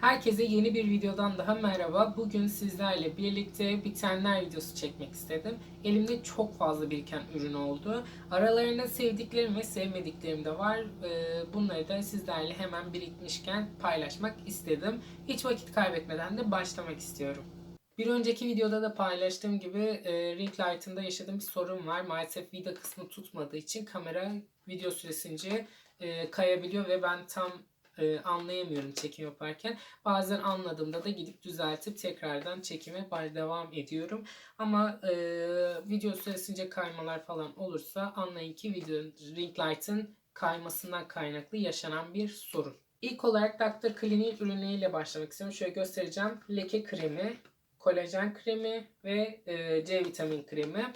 Herkese yeni bir videodan daha merhaba. Bugün sizlerle birlikte bitenler videosu çekmek istedim. Elimde çok fazla biriken ürün oldu. Aralarında sevdiklerim ve sevmediklerim de var. Ee, Bunları da sizlerle hemen birikmişken paylaşmak istedim. Hiç vakit kaybetmeden de başlamak istiyorum. Bir önceki videoda da paylaştığım gibi e, ring light'ında yaşadığım bir sorun var. Maalesef vida kısmı tutmadığı için kamera video süresince e, kayabiliyor ve ben tam e, anlayamıyorum çekim yaparken. Bazen anladığımda da gidip düzeltip tekrardan çekime devam ediyorum. Ama e, video süresince kaymalar falan olursa anlayın ki video ring light'ın kaymasından kaynaklı yaşanan bir sorun. İlk olarak Dr. Clean'in ürünleriyle başlamak istiyorum. Şöyle göstereceğim. Leke kremi, kolajen kremi ve e, C vitamin kremi.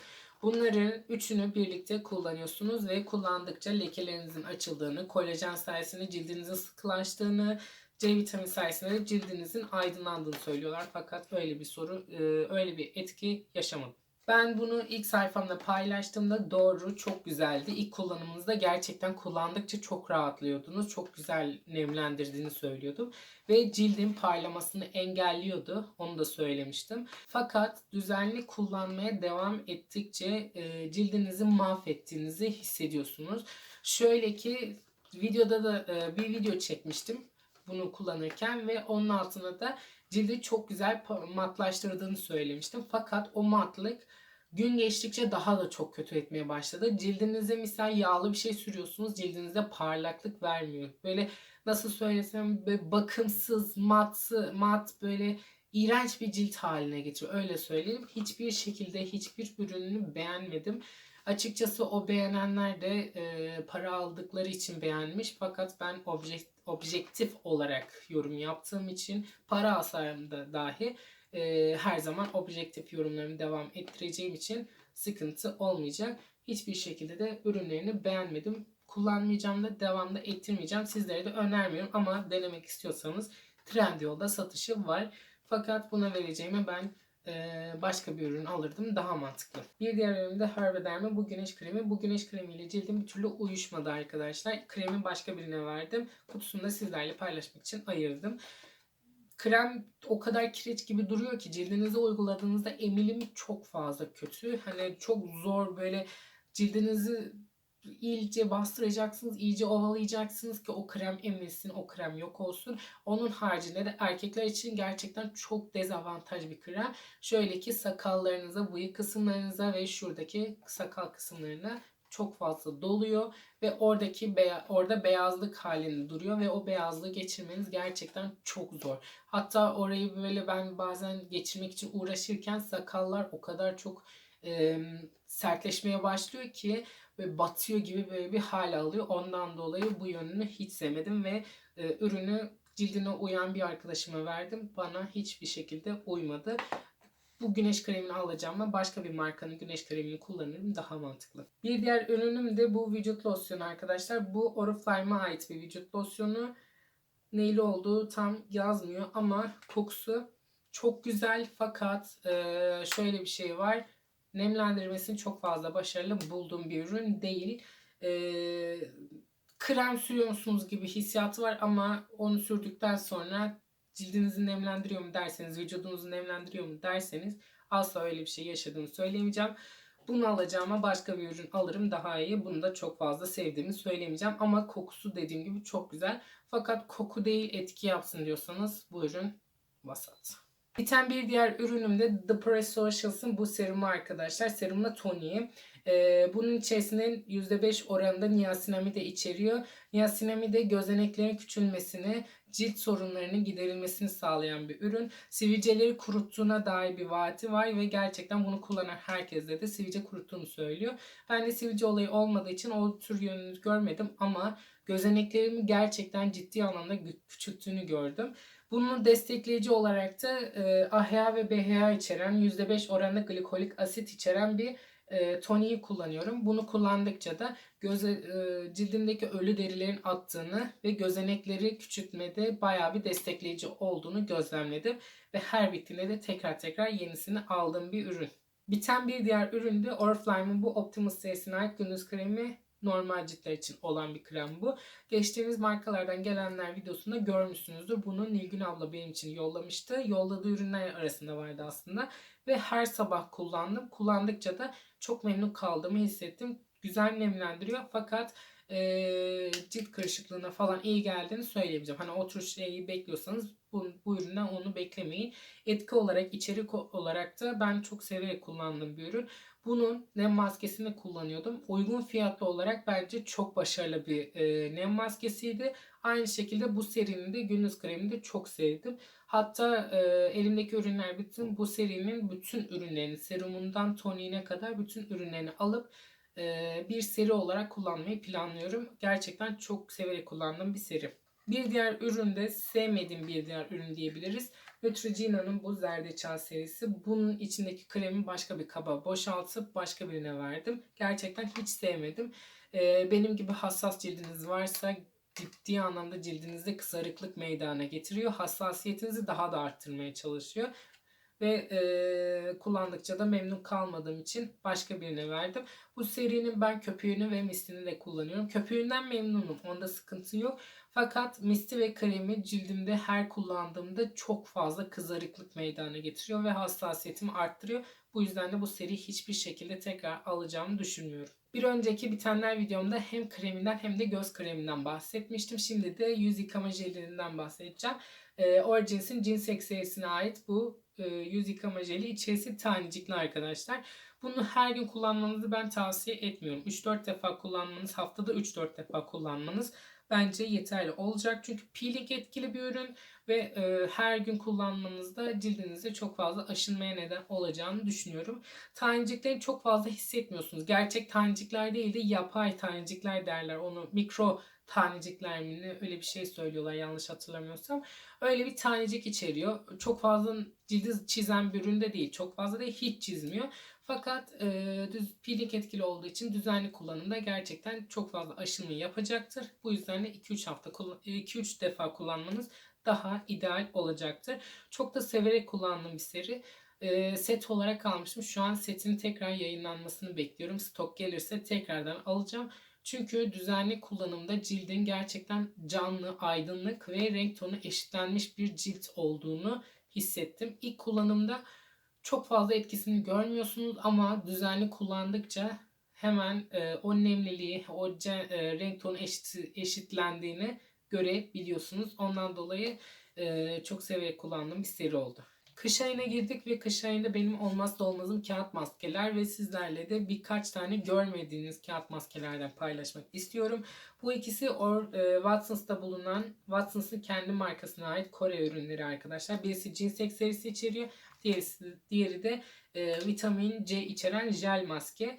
Bunların üçünü birlikte kullanıyorsunuz ve kullandıkça lekelerinizin açıldığını, kolajen sayesinde cildinizin sıkılaştığını, C vitamini sayesinde de cildinizin aydınlandığını söylüyorlar. Fakat öyle bir soru, e, öyle bir etki yaşamadım. Ben bunu ilk sayfamda paylaştığımda doğru çok güzeldi. İlk kullanımınızda gerçekten kullandıkça çok rahatlıyordunuz. Çok güzel nemlendirdiğini söylüyordum. Ve cildin parlamasını engelliyordu. Onu da söylemiştim. Fakat düzenli kullanmaya devam ettikçe e, cildinizi mahvettiğinizi hissediyorsunuz. Şöyle ki videoda da e, bir video çekmiştim bunu kullanırken ve onun altına da cildi çok güzel matlaştırdığını söylemiştim. Fakat o matlık gün geçtikçe daha da çok kötü etmeye başladı. Cildinize misal yağlı bir şey sürüyorsunuz. Cildinize parlaklık vermiyor. Böyle nasıl söylesem böyle bakımsız, matsı, mat böyle iğrenç bir cilt haline getiriyor. Öyle söyleyeyim. Hiçbir şekilde hiçbir ürününü beğenmedim. Açıkçası o beğenenler de e, para aldıkları için beğenmiş. Fakat ben objek- objektif olarak yorum yaptığım için para alsam da dahi e, her zaman objektif yorumlarımı devam ettireceğim için sıkıntı olmayacak. Hiçbir şekilde de ürünlerini beğenmedim. Kullanmayacağım da devamda ettirmeyeceğim. Sizlere de önermiyorum ama denemek istiyorsanız Trendyol'da satışı var. Fakat buna vereceğime ben başka bir ürün alırdım daha mantıklı. Bir diğer ürün de Hervederme bu güneş kremi. Bu güneş kremiyle cildim bir türlü uyuşmadı arkadaşlar. Kremi başka birine verdim. Kutusunu da sizlerle paylaşmak için ayırdım. Krem o kadar kireç gibi duruyor ki cildinize uyguladığınızda emilimi çok fazla kötü. Hani çok zor böyle cildinizi iyice bastıracaksınız, iyice ovalayacaksınız ki o krem emilsin, o krem yok olsun. Onun haricinde de erkekler için gerçekten çok dezavantaj bir krem. Şöyle ki sakallarınıza, bıyık kısımlarınıza ve şuradaki sakal kısımlarına çok fazla doluyor ve oradaki beya- orada beyazlık halinde duruyor ve o beyazlığı geçirmeniz gerçekten çok zor. Hatta orayı böyle ben bazen geçirmek için uğraşırken sakallar o kadar çok e, sertleşmeye başlıyor ki böyle batıyor gibi böyle bir hal alıyor. Ondan dolayı bu yönünü hiç sevmedim ve e, ürünü cildine uyan bir arkadaşıma verdim. Bana hiçbir şekilde uymadı. Bu güneş kremini alacağıma başka bir markanın güneş kremini kullanırım daha mantıklı. Bir diğer ürünüm de bu vücut losyonu arkadaşlar. Bu Oriflame'a ait bir vücut losyonu. Neyli olduğu tam yazmıyor ama kokusu çok güzel fakat e, şöyle bir şey var. Nemlendirmesini çok fazla başarılı bulduğum bir ürün değil. E, krem sürüyorsunuz gibi hissiyatı var ama onu sürdükten sonra cildinizi nemlendiriyor mu derseniz, vücudunuzu nemlendiriyor mu derseniz asla öyle bir şey yaşadığını söyleyemeyeceğim. Bunu alacağıma başka bir ürün alırım daha iyi. Bunu da çok fazla sevdiğimi söyleyemeyeceğim. Ama kokusu dediğim gibi çok güzel. Fakat koku değil etki yapsın diyorsanız bu ürün vasat. Biten bir diğer ürünüm de The Presocials'ın bu serumu arkadaşlar. Serumla toniği. Ee, bunun içerisinde %5 oranında niasinamide içeriyor. Niasinamide gözeneklerin küçülmesini, cilt sorunlarının giderilmesini sağlayan bir ürün. Sivilceleri kuruttuğuna dair bir vaati var ve gerçekten bunu kullanan herkese de sivilce kuruttuğunu söylüyor. Ben de sivilce olayı olmadığı için o tür yönünü görmedim ama gözeneklerimi gerçekten ciddi anlamda küçülttüğünü gördüm. Bunu destekleyici olarak da e, AHA ve BHA içeren %5 oranında glikolik asit içeren bir e, toniği kullanıyorum. Bunu kullandıkça da göze, e, cildimdeki ölü derilerin attığını ve gözenekleri küçültmede bayağı bir destekleyici olduğunu gözlemledim. Ve her bittiğinde de tekrar tekrar yenisini aldığım bir ürün. Biten bir diğer ürün de Oriflame'ın bu Optimus serisine ait gündüz kremi normal ciltler için olan bir krem bu. Geçtiğimiz markalardan gelenler videosunda görmüşsünüzdür. Bunu Nilgün abla benim için yollamıştı. Yolladığı ürünler arasında vardı aslında. Ve her sabah kullandım. Kullandıkça da çok memnun kaldığımı hissettim. Güzel nemlendiriyor fakat e, cilt kırışıklığına falan iyi geldiğini söyleyebileceğim. Hani o tür şeyi bekliyorsanız bu, bu üründen onu beklemeyin. Etki olarak, içerik olarak da ben çok severek kullandığım bir ürün. Bunun nem maskesini kullanıyordum. Uygun fiyatlı olarak bence çok başarılı bir e, nem maskesiydi. Aynı şekilde bu serinin de gündüz kremini de çok sevdim. Hatta e, elimdeki ürünler bütün bu serinin bütün ürünlerini, serumundan toniğine kadar bütün ürünlerini alıp e, bir seri olarak kullanmayı planlıyorum. Gerçekten çok severek kullandığım bir seri. Bir diğer ürün de sevmediğim bir diğer ürün diyebiliriz. Neutrogena'nın bu zerdeçal serisi. Bunun içindeki kremi başka bir kaba boşaltıp başka birine verdim. Gerçekten hiç sevmedim. Ee, benim gibi hassas cildiniz varsa ciddi anlamda cildinizde kızarıklık meydana getiriyor. Hassasiyetinizi daha da arttırmaya çalışıyor. Ve e, kullandıkça da memnun kalmadığım için başka birine verdim. Bu serinin ben köpüğünü ve mistini de kullanıyorum. Köpüğünden memnunum. Onda sıkıntı yok. Fakat misti ve kremi cildimde her kullandığımda çok fazla kızarıklık meydana getiriyor ve hassasiyetimi arttırıyor. Bu yüzden de bu seri hiçbir şekilde tekrar alacağımı düşünmüyorum. Bir önceki bitenler videomda hem kreminden hem de göz kreminden bahsetmiştim. Şimdi de yüz yıkama jelinden bahsedeceğim. E, Origins'in Ginseng serisine ait bu e, yüz yıkama jeli içerisi tanecikli arkadaşlar. Bunu her gün kullanmanızı ben tavsiye etmiyorum. 3-4 defa kullanmanız, haftada 3-4 defa kullanmanız bence yeterli olacak. Çünkü peeling etkili bir ürün ve e, her gün kullanmanızda cildinizde çok fazla aşınmaya neden olacağını düşünüyorum. Tanecikleri çok fazla hissetmiyorsunuz. Gerçek tanecikler değil de yapay tanecikler derler. Onu mikro tanecikler mi ne öyle bir şey söylüyorlar yanlış hatırlamıyorsam. Öyle bir tanecik içeriyor. Çok fazla cildi çizen bir ürün de değil. Çok fazla da hiç çizmiyor. Fakat e, düz peeling etkili olduğu için düzenli kullanımda gerçekten çok fazla aşınma yapacaktır. Bu yüzden de 2-3 hafta 2-3 defa kullanmanız daha ideal olacaktır. Çok da severek kullandığım bir seri. E, set olarak almıştım. Şu an setin tekrar yayınlanmasını bekliyorum. Stok gelirse tekrardan alacağım. Çünkü düzenli kullanımda cildin gerçekten canlı, aydınlık ve renk tonu eşitlenmiş bir cilt olduğunu hissettim. İlk kullanımda çok fazla etkisini görmüyorsunuz ama düzenli kullandıkça hemen e, o nemliliği, o e, renk tonu eşit, eşitlendiğini görebiliyorsunuz. Ondan dolayı e, çok severek kullandığım bir seri oldu. Kış ayına girdik ve kış ayında benim olmazsa olmazım kağıt maskeler ve sizlerle de birkaç tane görmediğiniz kağıt maskelerden paylaşmak istiyorum. Bu ikisi or, e, Watsons'ta bulunan Watsons'ın kendi markasına ait Kore ürünleri arkadaşlar. Birisi Ginseng serisi içeriyor. Diğerisi, diğeri de e, vitamin C içeren jel maske.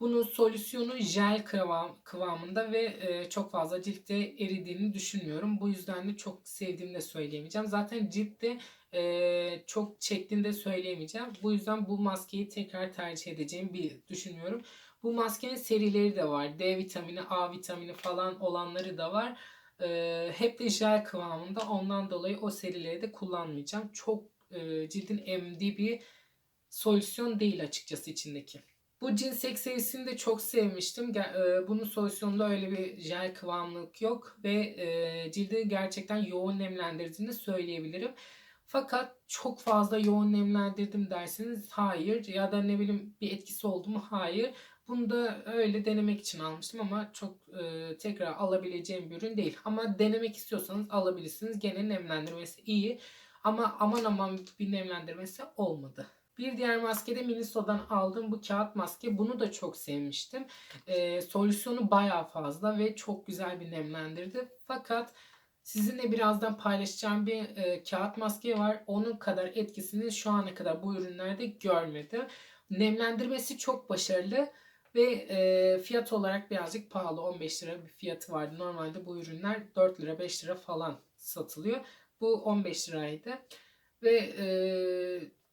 Bunun solüsyonu jel kıvam, kıvamında ve e, çok fazla ciltte eridiğini düşünmüyorum. Bu yüzden de çok sevdiğimi de söyleyemeyeceğim. Zaten ciltte e, çok çektiğini de söyleyemeyeceğim. Bu yüzden bu maskeyi tekrar tercih edeceğim bir düşünüyorum. Bu maskenin serileri de var. D vitamini, A vitamini falan olanları da var. E, hep de jel kıvamında. Ondan dolayı o serileri de kullanmayacağım. Çok e, cildin emdiği bir solüsyon değil açıkçası içindeki. Bu Ginseng serisini de çok sevmiştim. e, Bunun solüsyonunda öyle bir jel kıvamlık yok ve e, cildi gerçekten yoğun nemlendirdiğini söyleyebilirim. Fakat çok fazla yoğun nemlendirdim derseniz hayır ya da ne bileyim bir etkisi oldu mu hayır. Bunu da öyle denemek için almıştım ama çok e, tekrar alabileceğim bir ürün değil. Ama denemek istiyorsanız alabilirsiniz. Gene nemlendirmesi iyi ama aman aman bir nemlendirmesi olmadı. Bir diğer maske de Miniso'dan aldığım bu kağıt maske. Bunu da çok sevmiştim. E, solüsyonu baya fazla ve çok güzel bir nemlendirdi. Fakat sizinle birazdan paylaşacağım bir e, kağıt maske var. Onun kadar etkisini şu ana kadar bu ürünlerde görmedim. Nemlendirmesi çok başarılı ve e, fiyat olarak birazcık pahalı. 15 lira bir fiyatı vardı. Normalde bu ürünler 4 lira 5 lira falan satılıyor. Bu 15 liraydı. Ve e,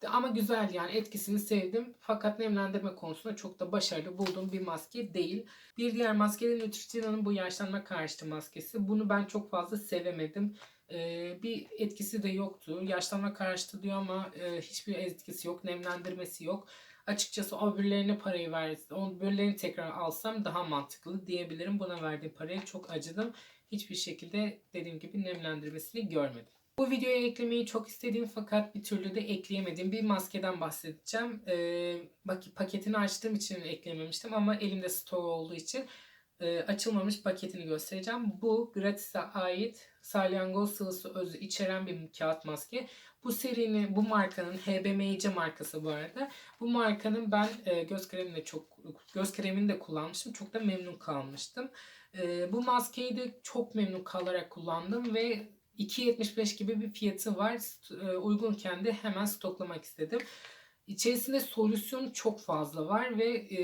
ama güzel yani etkisini sevdim. Fakat nemlendirme konusunda çok da başarılı bulduğum bir maske değil. Bir diğer maske de Neutrogena'nın bu yaşlanma karşıtı maskesi. Bunu ben çok fazla sevemedim. Ee, bir etkisi de yoktu. Yaşlanma karşıtı diyor ama e, hiçbir etkisi yok. Nemlendirmesi yok. Açıkçası öbürlerine parayı ver, öbürlerini tekrar alsam daha mantıklı diyebilirim. Buna verdiğim paraya çok acıdım. Hiçbir şekilde dediğim gibi nemlendirmesini görmedim. Bu videoya eklemeyi çok istediğim fakat bir türlü de ekleyemediğim bir maskeden bahsedeceğim. Ee, bak paketini açtığım için eklememiştim ama elimde stok olduğu için e, açılmamış paketini göstereceğim. Bu gratis'e ait salyangoz sıvısı özü içeren bir kağıt maske. Bu serinin, bu markanın HBMC markası bu arada. Bu markanın ben e, göz kremini de çok göz kremini de kullanmıştım. Çok da memnun kalmıştım. E, bu maskeyi de çok memnun kalarak kullandım ve 2.75 gibi bir fiyatı var. E, uygunken de hemen stoklamak istedim. İçerisinde solüsyon çok fazla var ve e,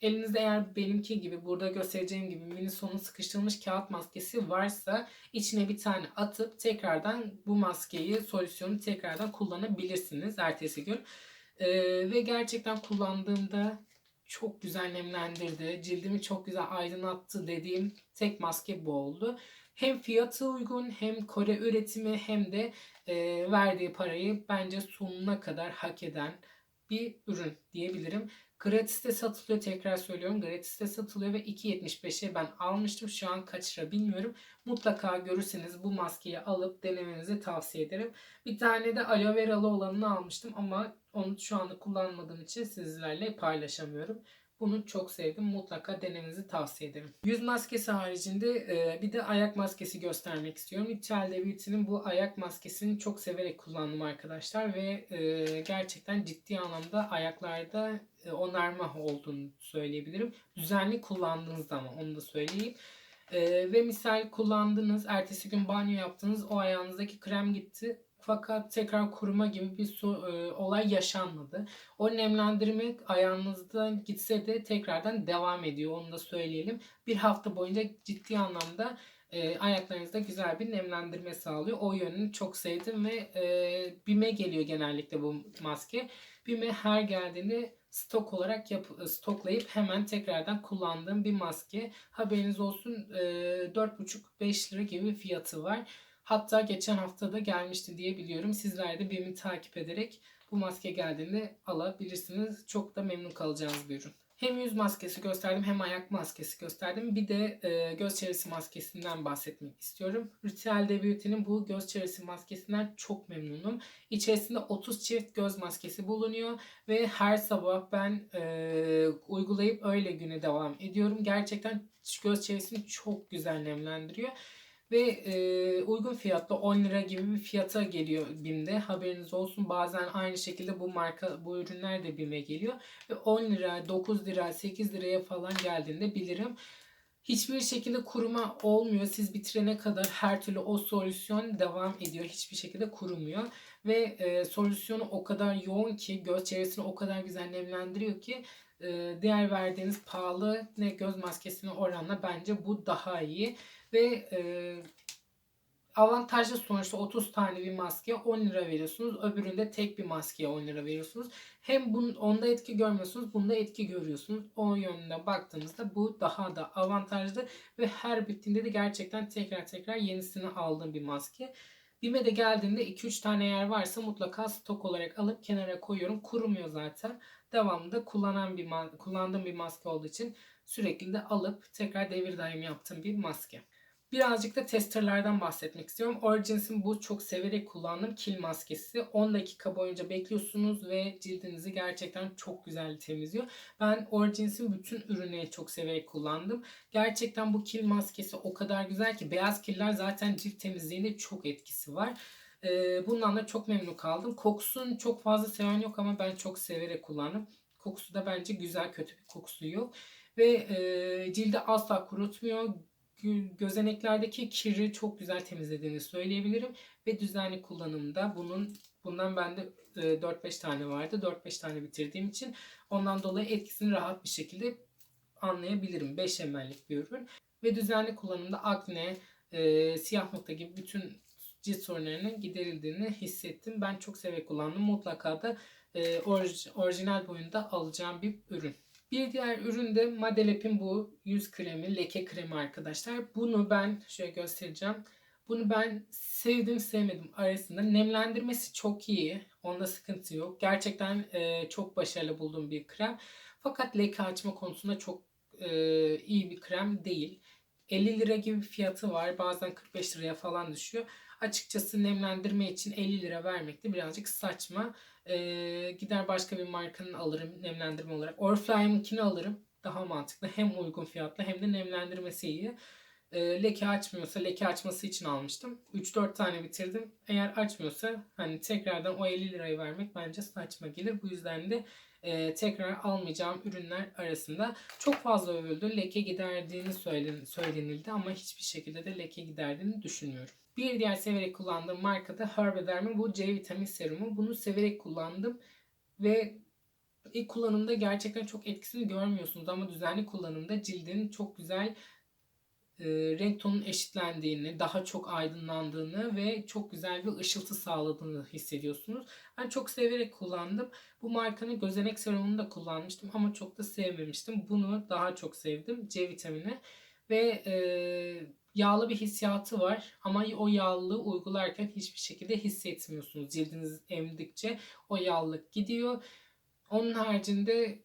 elinizde eğer benimki gibi burada göstereceğim gibi mini sonu sıkıştırılmış kağıt maskesi varsa içine bir tane atıp tekrardan bu maskeyi solüsyonu tekrardan kullanabilirsiniz ertesi gün. E, ve gerçekten kullandığımda çok güzel nemlendirdi. Cildimi çok güzel aydınlattı dediğim tek maske bu oldu. Hem fiyatı uygun hem Kore üretimi hem de e, verdiği parayı bence sonuna kadar hak eden bir ürün diyebilirim. Gratis'te satılıyor tekrar söylüyorum. Gratis'te satılıyor ve 2.75'e ben almıştım. Şu an kaç lira bilmiyorum. Mutlaka görürseniz bu maskeyi alıp denemenizi tavsiye ederim. Bir tane de aloe veralı olanını almıştım ama onu şu anda kullanmadığım için sizlerle paylaşamıyorum. Bunu çok sevdim. Mutlaka denemenizi tavsiye ederim. Yüz maskesi haricinde e, bir de ayak maskesi göstermek istiyorum. Ritual Beauty'nin bu ayak maskesini çok severek kullandım arkadaşlar ve e, gerçekten ciddi anlamda ayaklarda e, onarma olduğunu söyleyebilirim. Düzenli kullandığınız zaman onu da söyleyeyim. E, ve misal kullandınız, ertesi gün banyo yaptınız, o ayağınızdaki krem gitti fakat tekrar kuruma gibi bir su, e, olay yaşanmadı. O nemlendirme ayağınızda gitse de tekrardan devam ediyor. Onu da söyleyelim. Bir hafta boyunca ciddi anlamda e, ayaklarınızda güzel bir nemlendirme sağlıyor. O yönünü çok sevdim ve e, BİM'e geliyor genellikle bu maske. BİM'e her geldiğinde stok olarak yap, stoklayıp hemen tekrardan kullandığım bir maske. Haberiniz olsun e, 4,5-5 lira gibi fiyatı var. Hatta geçen hafta da gelmişti diye biliyorum. Sizler de BİM'i takip ederek bu maske geldiğinde alabilirsiniz. Çok da memnun kalacağınız bir ürün. Hem yüz maskesi gösterdim hem ayak maskesi gösterdim. Bir de e, göz çevresi maskesinden bahsetmek istiyorum. Ritual de bu göz çevresi maskesinden çok memnunum. İçerisinde 30 çift göz maskesi bulunuyor ve her sabah ben e, uygulayıp öyle güne devam ediyorum. Gerçekten göz çevresini çok güzel nemlendiriyor. Ve e, uygun fiyatla 10 lira gibi bir fiyata geliyor BİM'de. Haberiniz olsun bazen aynı şekilde bu marka bu ürünler de BİM'e geliyor. Ve 10 lira, 9 lira, 8 liraya falan geldiğinde bilirim. Hiçbir şekilde kuruma olmuyor. Siz bitirene kadar her türlü o solüsyon devam ediyor. Hiçbir şekilde kurumuyor. Ve e, solüsyonu o kadar yoğun ki göz çevresini o kadar güzel nemlendiriyor ki e, diğer verdiğiniz pahalı ne göz maskesine oranla bence bu daha iyi. Ve e, avantajlı sonuçta 30 tane bir maskeye 10 lira veriyorsunuz. Öbüründe tek bir maskeye 10 lira veriyorsunuz. Hem bun, onda etki görmüyorsunuz, bunda etki görüyorsunuz. O yönüne baktığınızda bu daha da avantajlı ve her bittiğinde de gerçekten tekrar tekrar yenisini aldığım bir maske. Bime de geldiğinde 2-3 tane yer varsa mutlaka stok olarak alıp kenara koyuyorum. Kurumuyor zaten. Devamında kullanan bir kullandığım bir maske olduğu için sürekli de alıp tekrar devir daim yaptığım bir maske. Birazcık da testerlerden bahsetmek istiyorum. Origins'in bu çok severek kullandığım kil maskesi. 10 dakika boyunca bekliyorsunuz ve cildinizi gerçekten çok güzel temizliyor. Ben Origins'in bütün ürünleri çok severek kullandım. Gerçekten bu kil maskesi o kadar güzel ki beyaz killer zaten cilt temizliğinde çok etkisi var. Ee, bundan da çok memnun kaldım. Kokusunu çok fazla seven yok ama ben çok severek kullandım. Kokusu da bence güzel, kötü bir kokusu yok. Ve e, cildi asla kurutmuyor gözeneklerdeki kiri çok güzel temizlediğini söyleyebilirim. Ve düzenli kullanımda bunun bundan bende 4-5 e, tane vardı. 4-5 tane bitirdiğim için ondan dolayı etkisini rahat bir şekilde anlayabilirim. 5 ml'lik bir ürün. Ve düzenli kullanımda akne, e, siyah nokta gibi bütün cilt sorunlarının giderildiğini hissettim. Ben çok severek kullandım. Mutlaka da e, orij, orijinal boyunda alacağım bir ürün. Bir diğer ürün de Madelep'in bu yüz kremi, leke kremi arkadaşlar. Bunu ben şöyle göstereceğim. Bunu ben sevdim sevmedim arasında. Nemlendirmesi çok iyi. Onda sıkıntı yok. Gerçekten e, çok başarılı bulduğum bir krem. Fakat leke açma konusunda çok e, iyi bir krem değil. 50 lira gibi fiyatı var. Bazen 45 liraya falan düşüyor. Açıkçası nemlendirme için 50 lira vermek de birazcık saçma. E, gider başka bir markanın alırım nemlendirme olarak. Oriflame'ınkini alırım. Daha mantıklı. Hem uygun fiyatlı hem de nemlendirmesi iyi. E, leke açmıyorsa leke açması için almıştım. 3-4 tane bitirdim. Eğer açmıyorsa hani tekrardan o 50 lirayı vermek bence saçma gelir. Bu yüzden de e, tekrar almayacağım ürünler arasında çok fazla övüldü. Leke giderdiğini söylen, söylenildi ama hiçbir şekilde de leke giderdiğini düşünmüyorum. Bir diğer severek kullandığım marka da Herbederm'in bu C vitamin serumu. Bunu severek kullandım ve ilk kullanımda gerçekten çok etkisini görmüyorsunuz ama düzenli kullanımda cildin çok güzel e, renk tonun eşitlendiğini, daha çok aydınlandığını ve çok güzel bir ışıltı sağladığını hissediyorsunuz. Ben çok severek kullandım. Bu markanın gözenek serumunu da kullanmıştım ama çok da sevmemiştim. Bunu daha çok sevdim. C vitamini ve e, yağlı bir hissiyatı var ama o yağlılığı uygularken hiçbir şekilde hissetmiyorsunuz. Cildiniz emdikçe o yağlılık gidiyor. Onun haricinde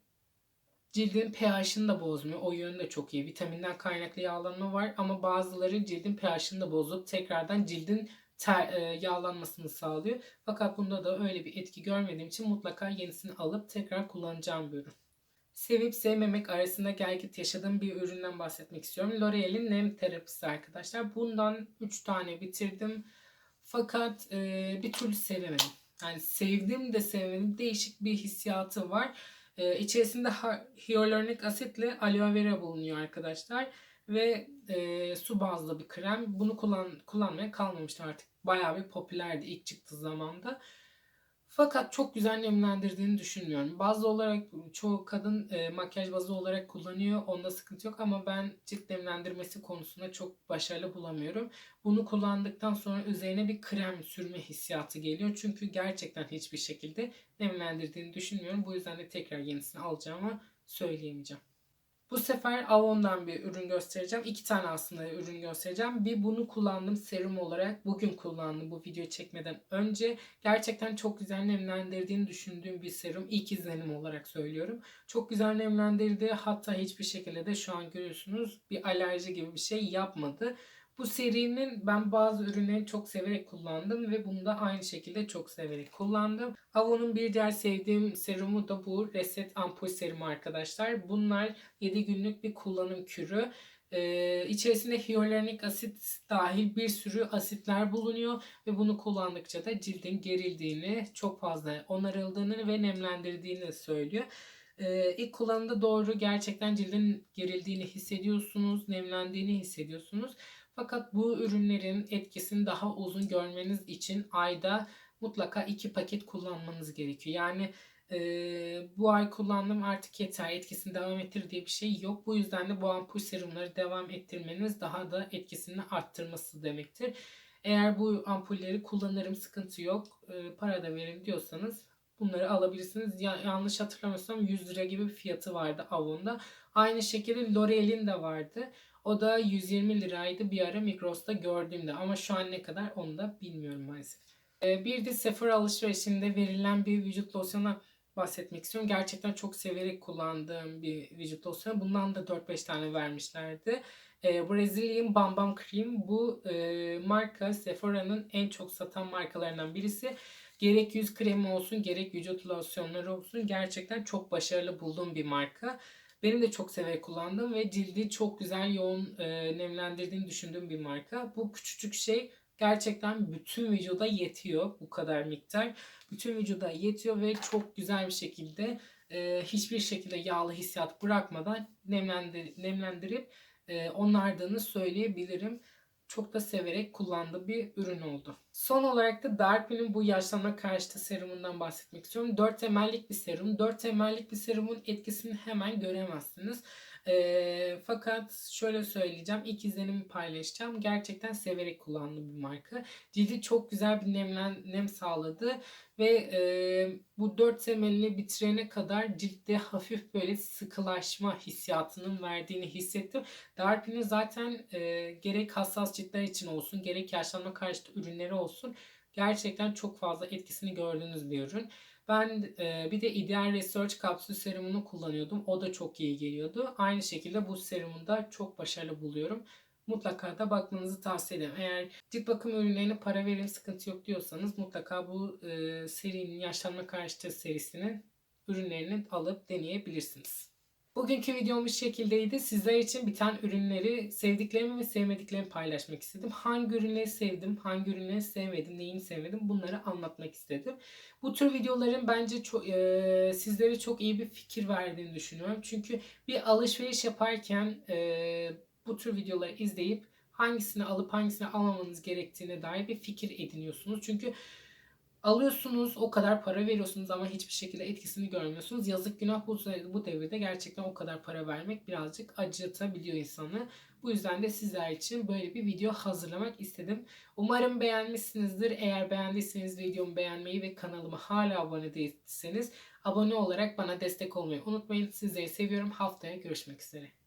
cildin pH'ını da bozmuyor. O yönü de çok iyi. Vitaminden kaynaklı yağlanma var ama bazıları cildin pH'ını da bozup tekrardan cildin ter, e, yağlanmasını sağlıyor. Fakat bunda da öyle bir etki görmediğim için mutlaka yenisini alıp tekrar kullanacağım bir ürün. Sevip sevmemek arasında gelgit yaşadığım bir üründen bahsetmek istiyorum. L'Oreal'in nem terapisi arkadaşlar. Bundan 3 tane bitirdim. Fakat e, bir türlü sevemedim. Yani sevdim de sevmedim. Değişik bir hissiyatı var. Ee, içerisinde hyaluronik asitle aloe vera bulunuyor arkadaşlar. Ve e, su bazlı bir krem. Bunu kullan, kullanmaya kalmamıştı artık. Bayağı bir popülerdi ilk çıktığı zamanda. Fakat çok güzel nemlendirdiğini düşünmüyorum. Bazı olarak çoğu kadın e, makyaj bazı olarak kullanıyor. Onda sıkıntı yok ama ben cilt nemlendirmesi konusunda çok başarılı bulamıyorum. Bunu kullandıktan sonra üzerine bir krem sürme hissiyatı geliyor. Çünkü gerçekten hiçbir şekilde nemlendirdiğini düşünmüyorum. Bu yüzden de tekrar yenisini alacağımı söyleyemeyeceğim. Bu sefer Avon'dan bir ürün göstereceğim. İki tane aslında ürün göstereceğim. Bir bunu kullandım serum olarak. Bugün kullandım bu videoyu çekmeden önce. Gerçekten çok güzel nemlendirdiğini düşündüğüm bir serum. İlk izlenim olarak söylüyorum. Çok güzel nemlendirdi. Hatta hiçbir şekilde de şu an görüyorsunuz bir alerji gibi bir şey yapmadı. Bu serinin ben bazı ürünleri çok severek kullandım ve bunu da aynı şekilde çok severek kullandım. Avon'un bir diğer sevdiğim serumu da bu Reset Ampul Serumu arkadaşlar. Bunlar 7 günlük bir kullanım kürü. Ee, içerisinde hyaluronik asit dahil bir sürü asitler bulunuyor ve bunu kullandıkça da cildin gerildiğini, çok fazla onarıldığını ve nemlendirdiğini söylüyor. Ee, ilk kullanımda doğru gerçekten cildin gerildiğini hissediyorsunuz, nemlendiğini hissediyorsunuz. Fakat bu ürünlerin etkisini daha uzun görmeniz için ayda mutlaka iki paket kullanmanız gerekiyor. Yani e, bu ay kullandım artık yeter etkisini devam ettir diye bir şey yok. Bu yüzden de bu ampul serumları devam ettirmeniz daha da etkisini arttırması demektir. Eğer bu ampulleri kullanırım sıkıntı yok e, para da verin diyorsanız bunları alabilirsiniz. Ya, yanlış hatırlamıyorsam 100 lira gibi bir fiyatı vardı Avon'da. Aynı şekilde L'Oreal'in de vardı. O da 120 liraydı bir ara Migros'ta gördüğümde ama şu an ne kadar onu da bilmiyorum maalesef. Ee, bir de Sephora alışverişinde verilen bir vücut losyonu bahsetmek istiyorum. Gerçekten çok severek kullandığım bir vücut losyonu. Bundan da 4-5 tane vermişlerdi. Ee, Brazilian Bam Bam Cream bu e, marka Sephora'nın en çok satan markalarından birisi. Gerek yüz kremi olsun gerek vücut losyonları olsun gerçekten çok başarılı bulduğum bir marka. Benim de çok severek kullandığım ve cildi çok güzel yoğun e, nemlendirdiğini düşündüğüm bir marka. Bu küçücük şey gerçekten bütün vücuda yetiyor bu kadar miktar. Bütün vücuda yetiyor ve çok güzel bir şekilde e, hiçbir şekilde yağlı hissiyat bırakmadan nemlendir, nemlendirip e, onardığını söyleyebilirim çok da severek kullandığım bir ürün oldu. Son olarak da Darpin'in bu yaşlanma karşıtı serumundan bahsetmek istiyorum. 4 temellik bir serum. 4 temellik bir serumun etkisini hemen göremezsiniz. Ee, fakat şöyle söyleyeceğim. ilk izlenimi paylaşacağım. Gerçekten severek kullandığım bir marka. Cildi çok güzel bir nemlen, nem sağladı. Ve e, bu 4 temelini bitirene kadar ciltte hafif böyle sıkılaşma hissiyatının verdiğini hissettim. Darpin'in zaten e, gerek hassas ciltler için olsun gerek yaşlanma karşıtı ürünleri olsun gerçekten çok fazla etkisini gördüğünüz bir ürün. Ben e, bir de Ideal Research kapsül serumunu kullanıyordum. O da çok iyi geliyordu. Aynı şekilde bu serumu da çok başarılı buluyorum. Mutlaka da bakmanızı tavsiye ederim. Eğer cilt bakım ürünlerine para verin sıkıntı yok diyorsanız mutlaka bu e, serinin yaşlanma karşıtı serisinin ürünlerini alıp deneyebilirsiniz. Bugünkü videom bu şekildeydi. Sizler için biten ürünleri sevdiklerimi ve sevmediklerimi paylaşmak istedim. Hangi ürünleri sevdim, hangi ürünleri sevmedim, neyini sevmedim bunları anlatmak istedim. Bu tür videoların bence çok, e, sizlere çok iyi bir fikir verdiğini düşünüyorum. Çünkü bir alışveriş yaparken e, bu tür videoları izleyip hangisini alıp hangisini almamanız gerektiğine dair bir fikir ediniyorsunuz. Çünkü alıyorsunuz o kadar para veriyorsunuz ama hiçbir şekilde etkisini görmüyorsunuz. Yazık günah bu, bu devirde gerçekten o kadar para vermek birazcık acıtabiliyor insanı. Bu yüzden de sizler için böyle bir video hazırlamak istedim. Umarım beğenmişsinizdir. Eğer beğendiyseniz videomu beğenmeyi ve kanalıma hala abone değilseniz abone olarak bana destek olmayı unutmayın. Sizleri seviyorum. Haftaya görüşmek üzere.